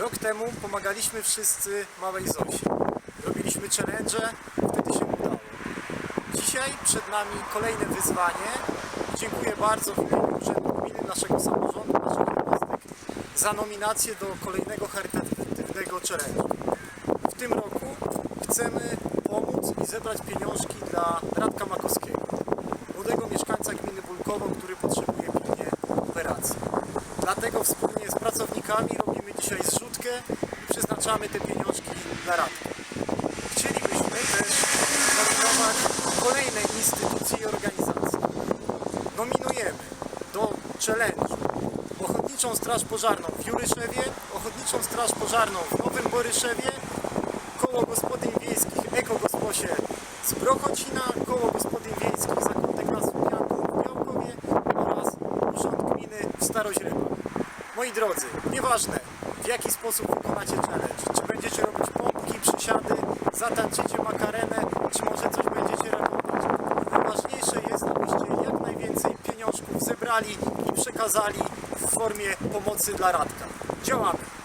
Rok temu pomagaliśmy wszyscy małej Zosi. Robiliśmy challenge, wtedy się udało. Dzisiaj przed nami kolejne wyzwanie. Dziękuję bardzo w imieniu Urzędu Gminy, naszego samorządu, naszych jednostek za nominację do kolejnego charytatywnego challenge'u. W tym roku chcemy pomóc i zebrać pieniążki dla Radka Makowskiego, młodego mieszkańca gminy Bulkowo, który potrzebuje pilnie operacji. Dlatego wspólnie z pracownikami dzisiaj zrzutkę i przeznaczamy te pieniążki dla Radka. Chcielibyśmy też nominować kolejne instytucje i organizacje. Nominujemy do challenge'u Ochotniczą Straż Pożarną w Juryszewie, Ochotniczą Straż Pożarną w Nowym Boryszewie, Koło Gospodyń Wiejskich Ekogosposie z Brochocina, Koło Gospodyń Wiejskich Zakątek Lasów Janków w Białkowie oraz Urząd Gminy w Staroźrybach. Moi drodzy, nieważne w jaki sposób wykonacie challenge, czy będziecie robić pompki, przysiady, zatańczycie makarenę, czy może coś będziecie remontować. Najważniejsze jest, abyście jak najwięcej pieniążków zebrali i przekazali w formie pomocy dla Radka. Działamy!